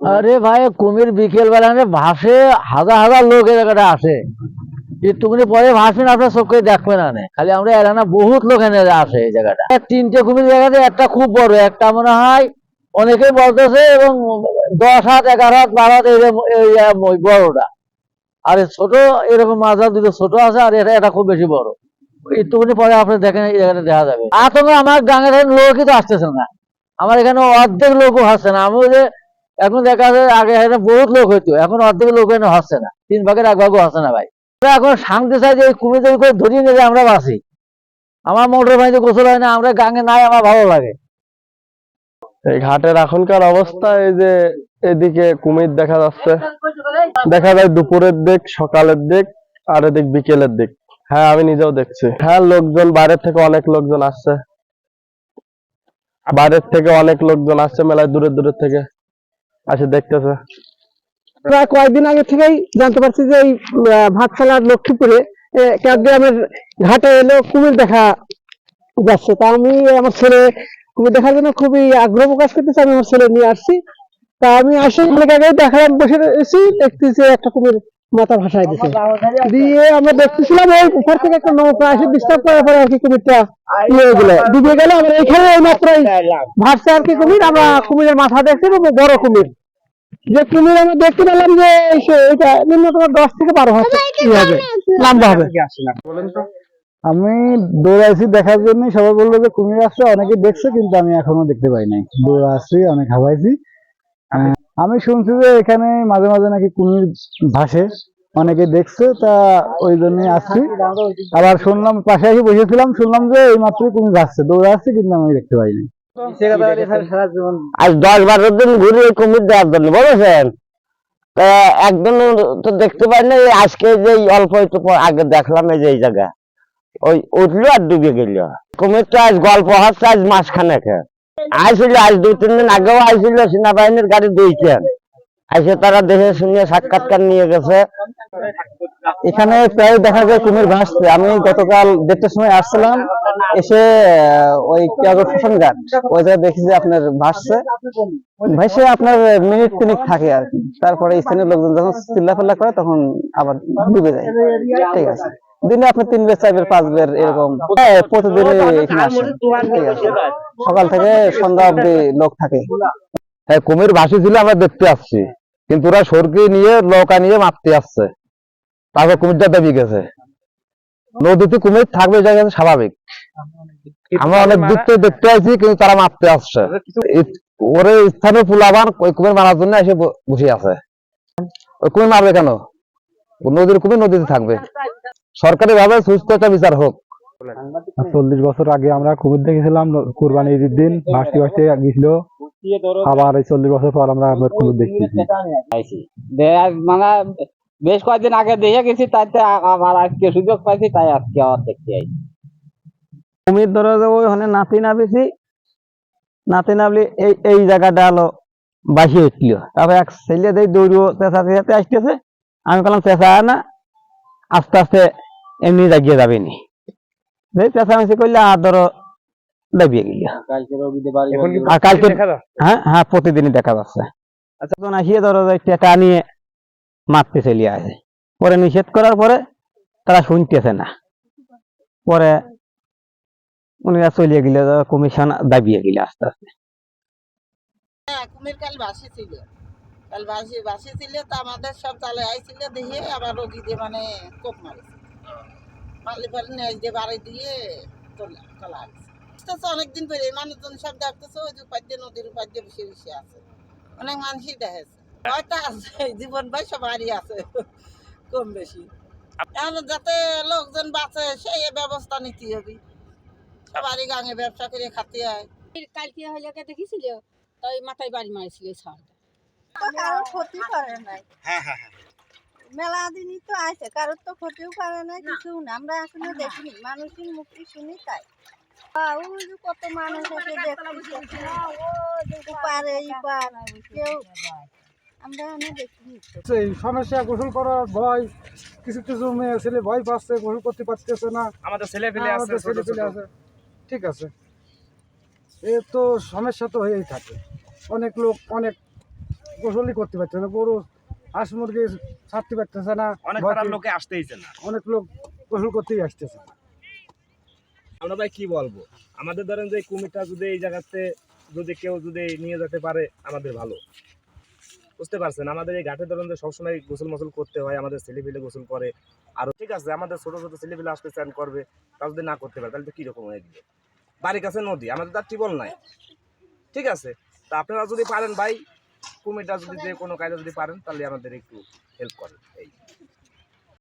আরে ভাই, কুমির বিকেল বেলা ভাসে, হাজার হাজার লোক জায়গাটা আসে। পরে ভাসবেন আপনার খালি আমরা এলানা বহুত লোক এনে আসে এই জায়গাটা। তিনটে কুমির জায়গাতে একটা খুব বড়, একটা মনে হয় অনেকেই বলতেছে এবং দশ হাত, এগারো হাত, বারো হাত এই বড়টা। আর ছোট, এরকম মাঝার দুটো ছোট আছে, আর এটা এটা খুব বেশি বড়। একটুখানি পরে আপনি দেখেন, এই জায়গাটা দেখা যাবে। আতঙ্ক আমার লোকই তো আসতেছে না। আমার এখানে অর্ধেক লোকও আসছে না। আমি যে এখন দেখা যায় আগে এখানে বহুত লোক হইতো, এখন অর্ধেক লোক এখানে হচ্ছে না, তিন ভাগের এক ভাগও হচ্ছে না ভাই। এখন শান্তি চাই যে এই কুমিরদের করে ধরিয়ে নিয়ে আমরা বাঁচি। আমার মোটর ভাইতে গোসল হয় না, আমরা গাঙে নাই, আমার ভালো লাগে। এই ঘাটের এখনকার অবস্থা এই যে এদিকে কুমির দেখা যাচ্ছে। দেখা যায় দুপুরের দিক, সকালের দিক, আর এদিক বিকেলের দিক। হ্যাঁ আমি নিজেও দেখছি। হ্যাঁ লোকজন, বাইরের থেকে অনেক লোকজন আসছে। বাইরের থেকে অনেক লোকজন আসছে, মেলায় দূরের দূরের থেকে। আসে দেখতেছে। প্রায় কয়েকদিন আগে থেকেই জানতে পারছি যে এই ভাতশালার লক্ষ্মীপুরে গ্রামের ঘাটে এলো কুমির দেখা যাচ্ছে। তা আমি আমার ছেলে কুমির দেখার জন্য খুবই আগ্রহ প্রকাশ করতেছি আমি আমার ছেলে নিয়ে আসছি। তা আমি আসে অনেক আগে দেখালাম বসে রয়েছি দেখতেছি একটা কুমির মাথা ভাসায় দিছে। দিয়ে আমরা দেখতেছিলাম ওই উপর থেকে একটা নৌকা এসে ডিস্টার্ব করার পরে আর কি কুমিরটা ইয়ে গেল। ডুবে গেল আমরা এখানে এই মাত্রই ভাসছে আর কি কুমির আমরা কুমিরের মাথা দেখছি বড় কুমির। যে কুমির আমরা দেখতে পেলাম যে এটা ন্যূনতম দশ থেকে বারো হাত হবে? লম্বা হবে। আমি দৌড়াইছি দেখার জন্য সবাই বলল যে কুমির আসছে অনেকে দেখছে কিন্তু আমি এখনও দেখতে পাই নাই। দৌড়াচ্ছি অনেক হাওয়াইছি। আমি শুনছি যে এখানে মাঝে মাঝে নাকি কুমির ভাসে। অনেকে দেখছে তা ওই জন্যই আসছি। আবার শুনলাম পাশে এসে বসেছিলাম শুনলাম যে এই মাত্রই কুমির ভাসছে। দৌড়াচ্ছি কিন্তু আমি দেখতে পাইনি আজ দশ বারো দিন ঘুরে কুমির দেওয়ার জন্য, বুঝেছেন? তা দেখতে পাই না আজকে যে অল্প একটু আগে দেখলাম এই যে এই জায়গা। ওই উঠল আর ডুবে গেল। কুমির তো আজ গল্প হচ্ছে, আজ মাসখানেক। আইছিল, আজ দু তিন দিন আগেও আইছিল, সেনাবাহিনীর গাড়ি দুইছেন আইসে তারা দেখে শুনে সাক্ষাৎকার নিয়ে গেছে। এখানে প্রায় দেখা যায় কুমির ভাসছে। আমি গতকাল দেড়টার সময় আসছিলাম, এসে ওই কেয়াগর শ্মশান ঘাট ওই জায়গায় দেখি যে আপনার ভাসছে। ভাসে আপনার মিনিট তিনিক থাকে আর কি। তারপরে স্থানীয় লোকজন যখন চিল্লাফাল্লা করে, তখন আবার ডুবে যায়। ঠিক আছে। দিনে আপনি তিন বের, চার বের, পাঁচ বের এরকম। প্রতিদিন এখানে আসে। ঠিক আছে। সকাল থেকে সন্ধ্যা অব্দি লোক থাকে। হ্যাঁ কুমির ভাসি ছিল আমরা দেখতে আসছি। কিন্তু ওরা সরকি নিয়ে, নৌকা নিয়ে মারতে আসছে। তারপর কুমিরটা দেবী গেছে। নদীতে কুমির থাকবে এটা স্বাভাবিক। আমরা অনেক দূর থেকে দেখতে আসছি কিন্তু তারা মারতে আসছে। ই- ওরে স্থানীয় পুলাবান ওই কুমির মারার জন্য এসে বসে আছে। ওই কুমির মারবে কেন? নদীর কুমির নদীতে থাকবে। সরকারি ভাবে সুস্থ একটা বিচার হোক। চল্লিশ বছর আগে আমরা কুমির দেখেছিলাম কুরবানি ঈদের দিন ভাসতে ভাসতে গেছিল আবার এই চল্লিশ বছর পর আমরা কুমির দেখতেছি। মানে বেশ কয়েকদিন আগে দেখে গেছি তাইতে আ- আবার আজকে সুযোগ পাইছি তাই আজকে আবার দেখতে আই কুমির ধরে যে ওইখানে নাতি নামিছি নাতি নামলি এই এই জায়গাটা হলো বাসি উঠল তারপর এক ছেলে দেই দৌড়িও চেঁচা চেঁচাতে আসতেছে। আমি বললাম চেঁচা না আস্তে আস্তে এমনি জাগিয়ে যাবে নি। চেঁচামেচি করলে আর ধরো দাবিয়ে গেল। আর কালকে হ্যাঁ হ্যাঁ প্রতিদিনই দেখা যাচ্ছে। আচ্ছা তখন আসিয়ে ধরো যে টেটা নিয়ে মারতে চলে আসে পরে নিষেধ করার পরে তারা শুনতেছে না। পরে উনিরা চলিয়ে গেলে, কমিশন দাবিয়ে গেলে আস্তে আস্তে। হ্যাঁ কুমির কাল ছিল। কাল ছিল তো আমাদের সব চালে আইছিল দিয়ে আবার মানে কোপ মারিছে। মারলে পরে নেজ দিয়ে বাড়ি দিয়ে চলা আসছে। অনেকদিন পরে মানুষজন সব দেখতেছে ওই যে উপাধ্য নদীর উপাধ্য বসে বসে আছে। অনেক মানুষই দেখেছে। হয়তো আছে জীবন ভাই সবারই আছে কম বেশি। এখন যাতে লোকজন বাঁচে সেই ব্যবস্থা নিতে হবে। সবারই গাঙে ব্যবসা করে খাতে হয়। কালকে হলে দেখেছিল? তাই মাথায় বাড়ি মারিছিল ছাড় তো কারোর ক্ষতি করে নাই। মেলা দিনই তো আছে কারোর তো ক্ষতিও করে নাই কিছু না। আমরা আসলে দেখিনি মানুষের মুক্তি শুনি তাই। কত মানুষ আছে দেখতেছি পারে এই পার কেউ এই সমস্যা গোসল করার ভয় কিছু কিছু মেয়ে ছেলে ভয় পাচ্ছে গোসল করতে পারতেছে না। আমাদের ছেলে পেলে আছে ছেলে পেলে আছে। ঠিক আছে। এ তো সমস্যা তো হয়েই থাকে। অনেক লোক অনেক গোসলই করতে পারছে না গরু হাঁস মুরগি ছাড়তে পারতেছে না অনেক লোকে আসতেইছে না। অনেক লোক গোসল করতেই আসতেছে না। আমরা ভাই কি বলব? আমাদের ধরেন যে কুমিরটা যদি এই জায়গাতে যদি কেউ যদি নিয়ে যেতে পারে আমাদের ভালো। বুঝতে পারছেন, আমাদের এই ঘাটে ধরুন সবসময় গোসল মোসল করতে হয়, আমাদের ছেলেপিলে গোসল করে। আর ঠিক আছে, আমাদের ছোটো ছোট ছেলেপিলে আসতে চান করবে তা যদি না করতে পারে, তাহলে তো কীরকম হয়ে গেলে? বাড়ির কাছে নদী, আমাদের তার টিবল নাই। ঠিক আছে, তা আপনারা যদি পারেন ভাই, কুমিরটা যদি যে কোনো কায়দা যদি পারেন, তাহলে আমাদের একটু হেল্প করেন, এই।